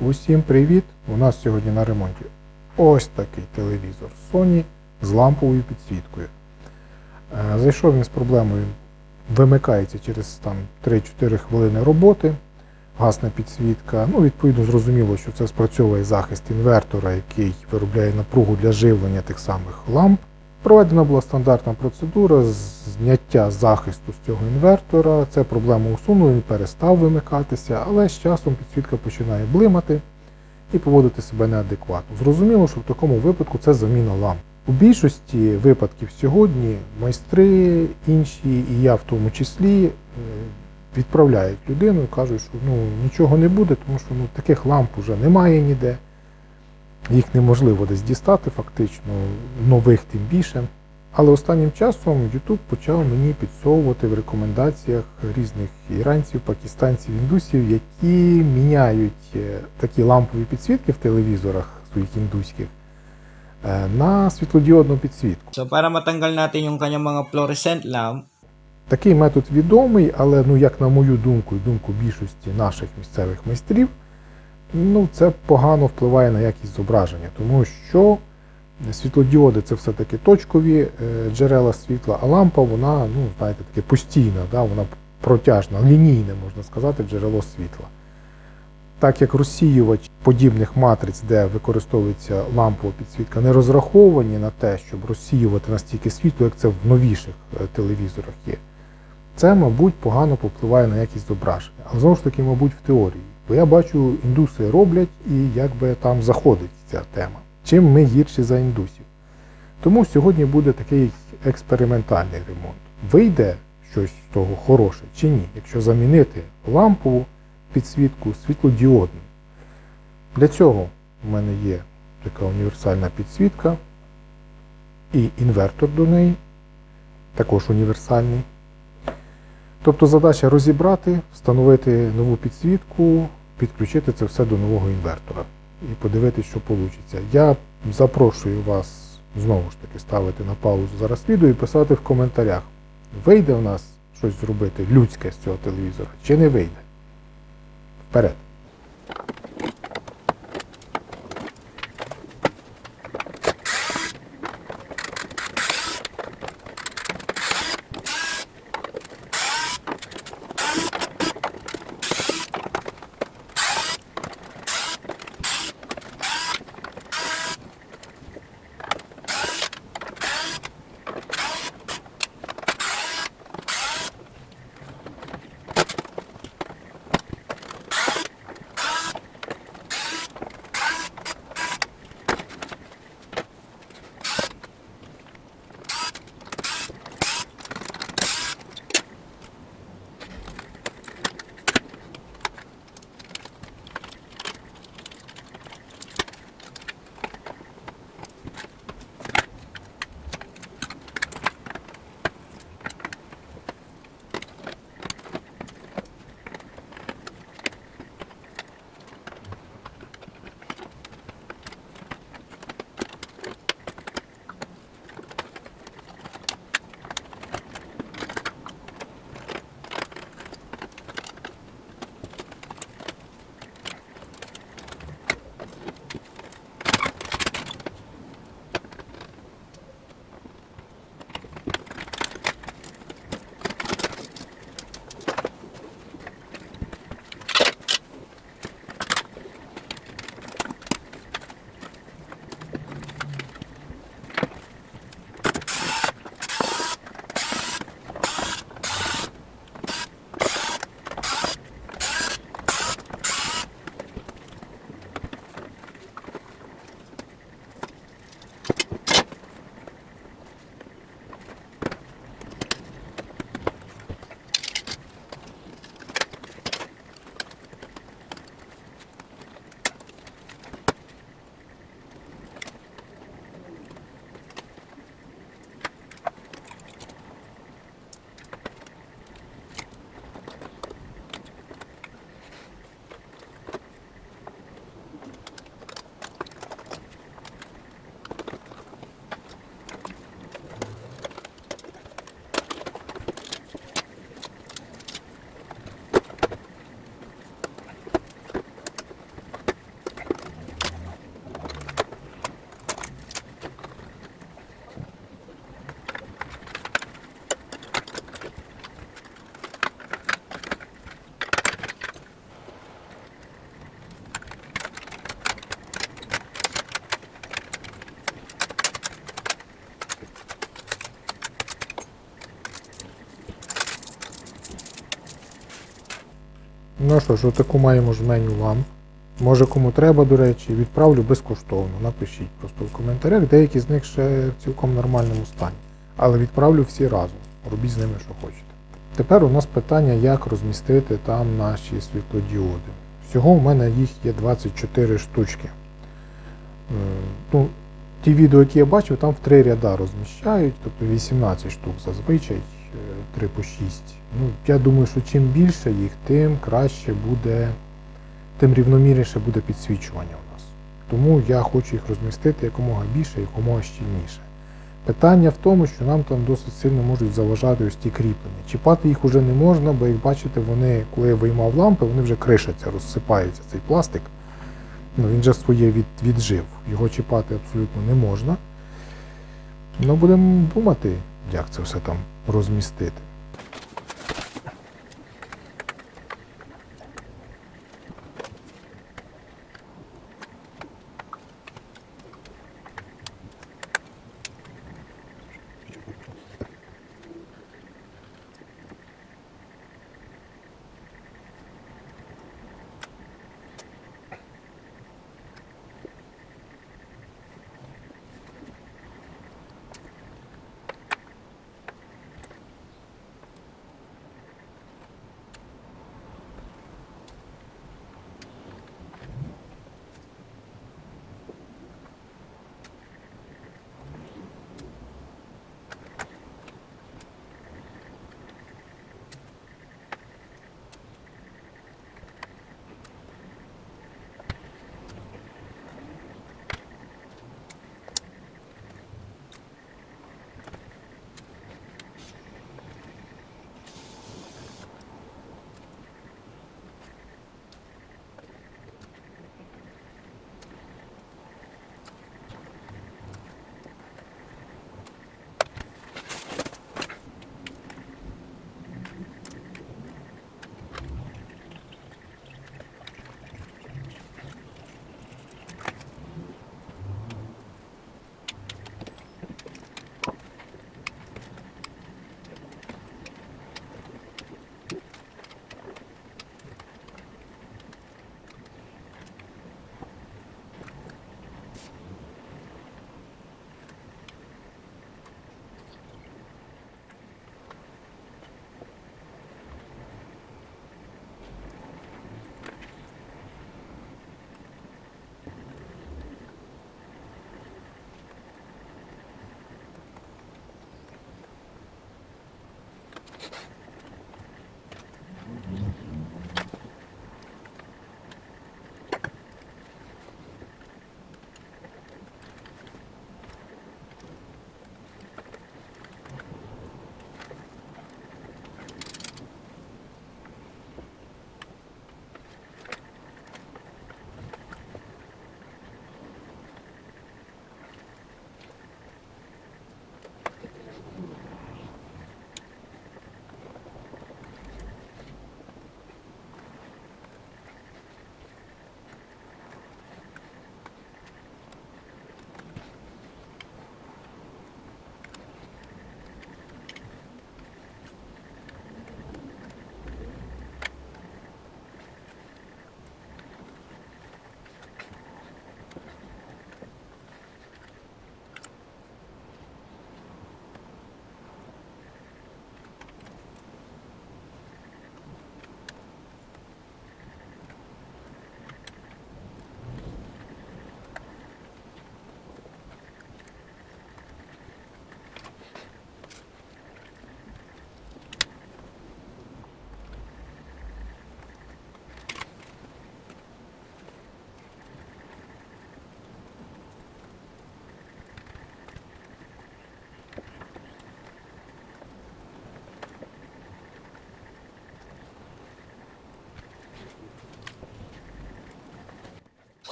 Усім привіт! У нас сьогодні на ремонті ось такий телевізор Sony з ламповою підсвіткою. Е, Зайшов він з проблемою, вимикається через 3-4 хвилини роботи, гасна підсвітка. Ну, відповідно, зрозуміло, що це спрацьовує захист інвертора, який виробляє напругу для живлення тих самих ламп. Проведена була стандартна процедура зняття захисту з цього інвертора. Це проблему усунули, він перестав вимикатися, але з часом підсвітка починає блимати і поводити себе неадекватно. Зрозуміло, що в такому випадку це заміна ламп. У більшості випадків сьогодні майстри, інші, і я в тому числі, е, відправляють людину і кажуть, що ну, нічого не буде, тому що ну, таких ламп вже немає ніде. Їх неможливо десь дістати, фактично, нових тим більше. Але останнім часом YouTube почав мені підсовувати в рекомендаціях різних іранців, пакистанців, індусів, які міняють е, такі лампові підсвітки в телевізорах своїх індуських е, на світлодіодну підсвітку. So para matanggal natin yung kanyang mga fluorescent lamp, Такий метод відомий, але ну, як на мою думку і думку більшості наших місцевих майстрів, ну, це погано впливає на якість зображення, тому що світлодіоди це все-таки точкові е, джерела світла, а лампа, вона, ну, знаєте, таке постійна, да, вона протяжна, лінійне, можна сказати, джерело світла. Так як розсіювач подібних матриць, де використовується лампова підсвітка, не розраховані на те, щоб розсіювати настільки світло, як це в новіших е, телевізорах є, це, мабуть, погано попливає на якість зображення. Але знову ж таки, мабуть, в теорії. Бо я бачу, індуси роблять і якби там заходить ця тема. Чим ми гірші за індусів. Тому сьогодні буде такий експериментальний ремонт. Вийде щось з того хороше чи ні, якщо замінити лампову підсвітку світлодіодну. Для цього в мене є така універсальна підсвітка і інвертор до неї, також універсальний. Тобто задача розібрати, встановити нову підсвітку, підключити це все до нового інвертора і подивитися, що вийде. Я запрошую вас знову ж таки ставити на паузу зараз відео і писати в коментарях, вийде в нас щось зробити людське з цього телевізора чи не вийде. Вперед! Ну що ж, отаку маємо жменю ламп. Може кому треба, до речі, відправлю безкоштовно. Напишіть просто в коментарях, деякі з них ще в цілком нормальному стані. Але відправлю всі разом. Робіть з ними, що хочете. Тепер у нас питання, як розмістити там наші світлодіоди. Всього у мене їх є 24 штучки. Е, Ну, ті відео, які я бачив, там в три ряда розміщають, тобто 18 штук зазвичай, 3 по 6. Ну, я думаю, що чим більше їх, тим краще буде, тим рівномірніше буде підсвічування у нас. Тому я хочу їх розмістити якомога більше, якомога щільніше. Питання в тому, що нам там досить сильно можуть заважати ось ті кріплення. Чіпати їх уже не можна, бо як бачите, вони, коли я виймав лампи, вони вже кришаться, розсипаються цей пластик. Ну, він вже своє від, віджив. Його чіпати абсолютно не можна. Ну, будемо думати, як це все там розмістити.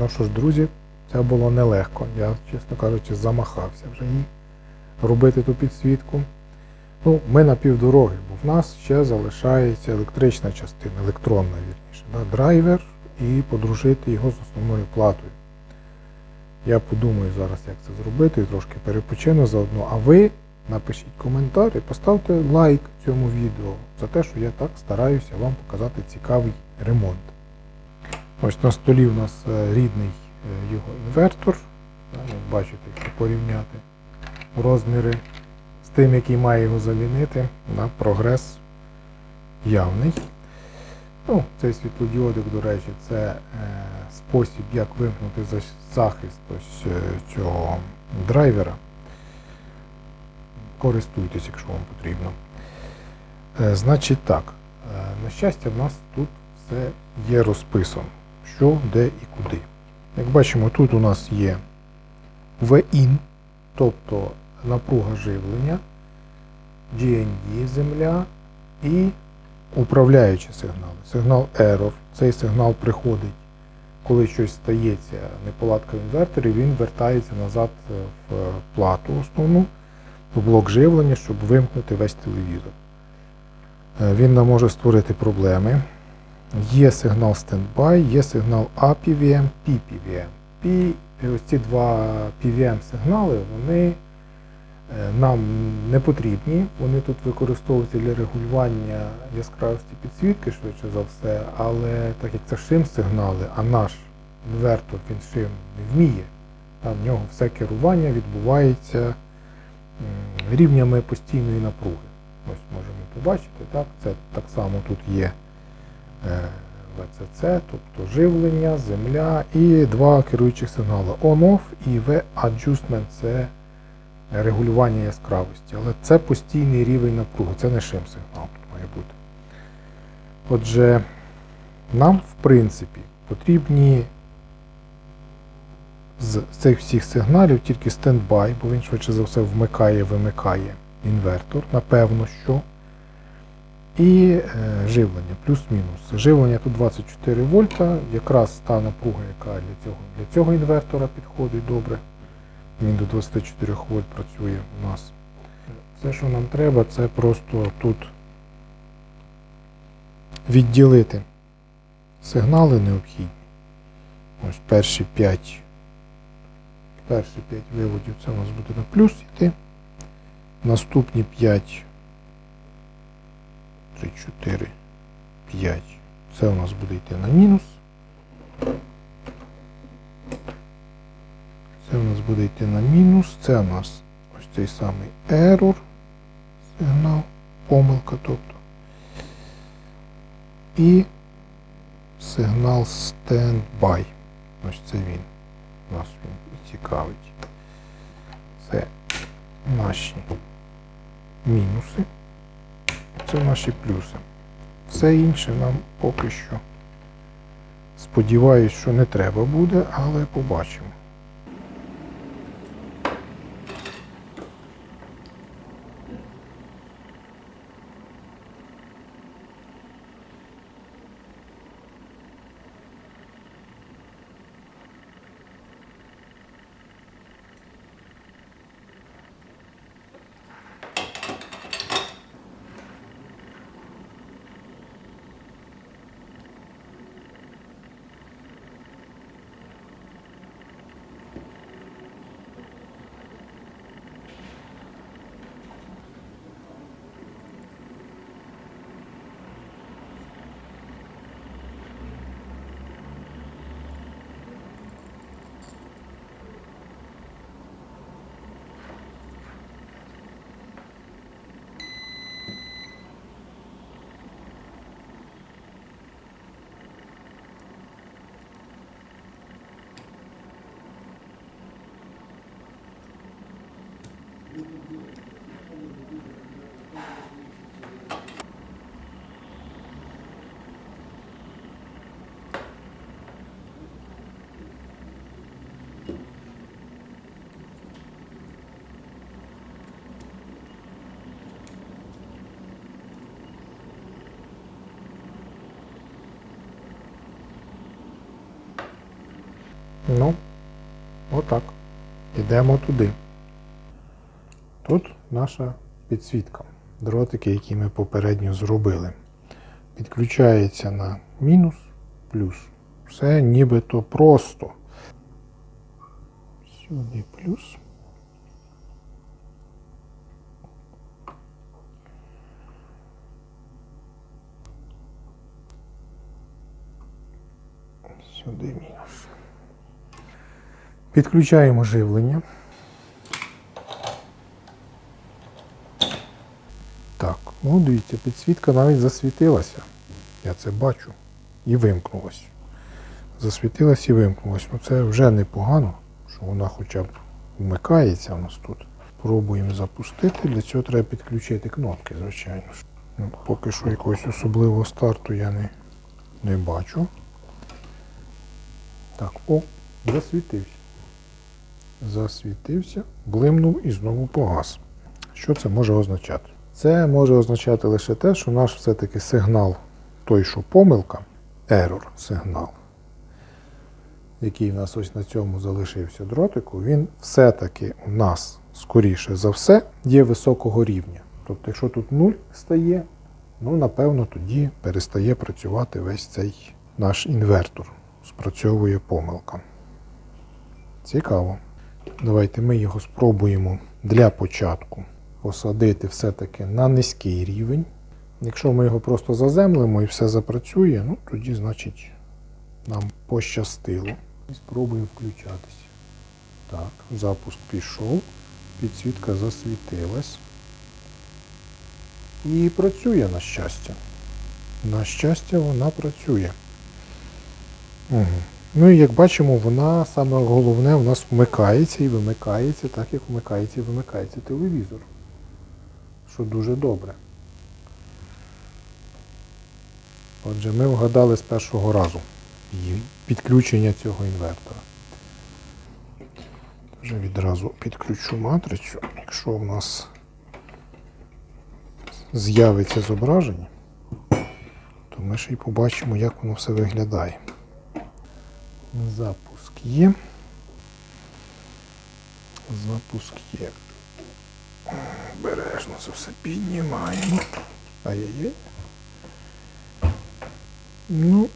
Ну що ж, друзі, це було нелегко. Я, чесно кажучи, замахався вже їй робити ту підсвітку. Ну, ми на півдороги, бо в нас ще залишається електрична частина, електронна вірніше, да, драйвер і подружити його з основною платою. Я подумаю зараз, як це зробити, і трошки перепочину заодно. А ви напишіть коментар і поставте лайк цьому відео за те, що я так стараюся вам показати цікавий ремонт. Ось на столі у нас е, рідний е, його інвертор. Як бачите, якщо порівняти розміри з тим, який має його замінити, на прогрес явний. Ну, цей світлодіодик, до речі, це е, спосіб, як вимкнути захист ось цього драйвера. Користуйтесь, якщо вам потрібно. Значить так, на щастя, в нас тут все є розписано, що, де і куди. Як бачимо, тут у нас є V-IN, тобто напруга живлення, GND земля і управляючі сигнали. Сигнал Error. Цей сигнал приходить, коли щось стається, неполадка в інверторі, він вертається назад е, в плату основну, в блок живлення, щоб вимкнути весь телевізор. Е, Він нам може створити проблеми. Є сигнал стендбай, є сигнал APVM, PPVM. І ось ці два PVM сигнали, вони е, нам не потрібні. Вони тут використовуються для регулювання яскравості підсвітки, швидше за все, але так як це шим сигнали, а наш інвертор він шим не вміє, а в нього все керування відбувається рівнями постійної напруги. Ось можемо побачити, так? Це так само тут є е, VCC, тобто живлення, земля і два керуючих сигнали on-off і V-adjustment це регулювання яскравості. Але це постійний рівень напруги, це не шим сигнал має бути. Отже, нам, в принципі, потрібні з цих всіх сигналів тільки стендбай, бо він швидше за все вмикає, вимикає інвертор, напевно, що. І е, живлення, плюс-мінус. Живлення тут 24 вольта, якраз та напруга, яка для цього, для цього інвертора підходить добре. Він до 24 вольт працює у нас. Все, що нам треба, це просто тут відділити сигнали необхідні. Ось перші 5. Перші 5 виводів це у нас буде на плюс йти. Наступні 5. 3, 4, 5. Це у нас буде йти на мінус. Це у нас буде йти на мінус. Це у нас ось цей самий error сигнал, помилка, тобто. І сигнал standby. Ось це він. У Нас він і цікавить. Це наші мінуси. Це наші плюси. Все інше нам поки що. Сподіваюсь, що не треба буде, але побачимо. Отак. Ідемо туди. Тут наша підсвітка. Дротики, які ми попередньо зробили. Підключається на мінус, плюс. Все нібито просто. Сюди плюс. Сюди мінус. Підключаємо живлення. Так, ну дивіться, підсвітка навіть засвітилася. Я це бачу. І вимкнулась. Засвітилась і вимкнулась. Ну це вже непогано, що вона хоча б вмикається у нас тут. Пробуємо запустити. Для цього треба підключити кнопки, звичайно. Ну, поки що якогось особливого старту я не, не бачу. Так, о, засвітився. Засвітився, блимнув і знову погас. Що це може означати? Це може означати лише те, що наш все-таки сигнал, той, що помилка, error сигнал, який в нас ось на цьому залишився дротику, він все-таки у нас, скоріше за все, є високого рівня. Тобто, якщо тут 0 стає, ну напевно тоді перестає працювати весь цей наш інвертор. Спрацьовує помилка. Цікаво. Давайте ми його спробуємо для початку посадити все-таки на низький рівень. Якщо ми його просто заземлимо і все запрацює, ну тоді, значить, нам пощастило. І спробуємо включатися. Так, запуск пішов, підсвітка засвітилась. І працює на щастя. На щастя, вона працює. Угу. Ну і як бачимо, вона саме головне у нас вмикається і вимикається, так як вмикається і вимикається телевізор. Що дуже добре. Отже, ми вгадали з першого разу підключення цього інвертора. Вже відразу підключу матрицю. Якщо в нас з'явиться зображення, то ми ще й побачимо, як воно все виглядає. Запуск є. Запуск є. Бережно це все піднімаємо. Ай-яй-яй. Ну, в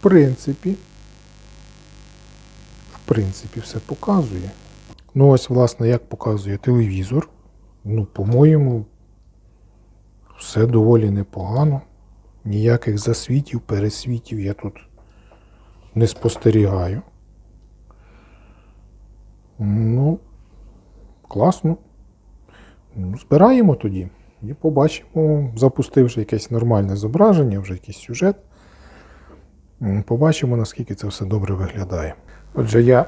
принципі, в принципі, все показує. Ну, ось, власне, як показує телевізор. Ну, по-моєму, все доволі непогано. Ніяких засвітів, пересвітів я тут не спостерігаю. Ну, класно. Ну, Збираємо тоді і побачимо, запустивши якесь нормальне зображення, вже якийсь сюжет. Побачимо, наскільки це все добре виглядає. Отже, я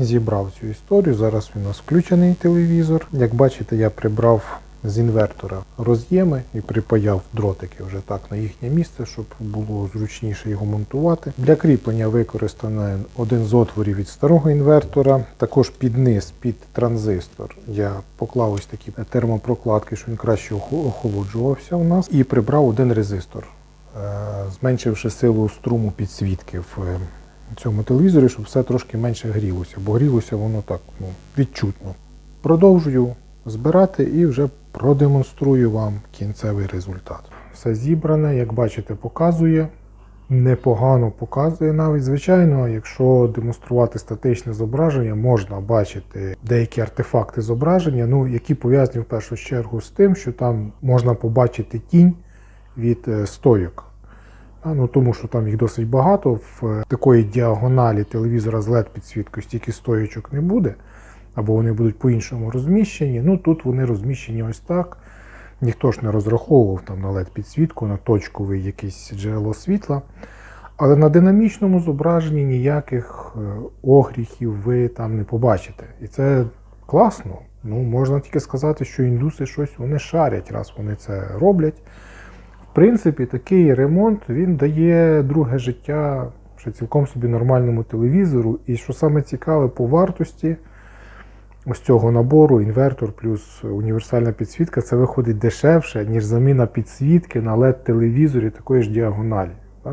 зібрав цю історію. Зараз у нас включений телевізор. Як бачите, я прибрав з інвертора роз'єми і припаяв дротики вже так на їхнє місце, щоб було зручніше його монтувати. Для кріплення використано один з отворів від старого інвертора. Також під низ, під транзистор, я поклав ось такі термопрокладки, щоб він краще охолоджувався у нас, і прибрав один резистор, е, зменшивши силу струму підсвітки в е, цьому телевізорі, щоб все трошки менше грілося, бо грілося воно так ну, відчутно. Продовжую збирати і вже продемонструю вам кінцевий результат. Все зібране, як бачите, показує. Непогано показує навіть. Звичайно, якщо демонструвати статичне зображення, можна бачити деякі артефакти зображення, ну, які пов'язані в першу чергу з тим, що там можна побачити тінь від е, стойок. Ну, тому що там їх досить багато. В такої діагоналі телевізора з LED підсвіткою стільки стоячок не буде, або вони будуть по-іншому розміщені. Ну тут вони розміщені ось так. Ніхто ж не розраховував там на LED підсвітку, на точковий якийсь джерело світла. Але на динамічному зображенні ніяких е, огріхів ви там не побачите. І це класно. Ну, можна тільки сказати, що індуси щось вони шарять, раз вони це роблять. В принципі, такий ремонт він дає друге життя ще цілком собі нормальному телевізору. І що саме цікаве по вартості ось цього набору, інвертор плюс універсальна підсвітка, це виходить дешевше, ніж заміна підсвітки на LED-телевізорі такої ж діагоналі.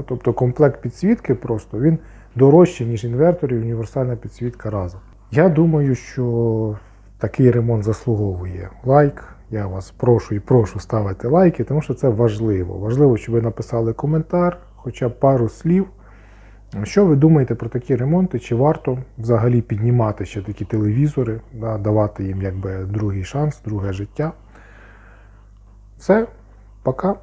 Тобто комплект підсвітки просто він дорожчий, ніж інвертор і універсальна підсвітка разом. Я думаю, що такий ремонт заслуговує лайк. Я вас прошу і прошу ставити лайки, тому що це важливо. Важливо, щоб ви написали коментар, хоча б пару слів. Що ви думаєте про такі ремонти? Чи варто взагалі піднімати ще такі телевізори, да, давати їм якби другий шанс, друге життя? Все, пока.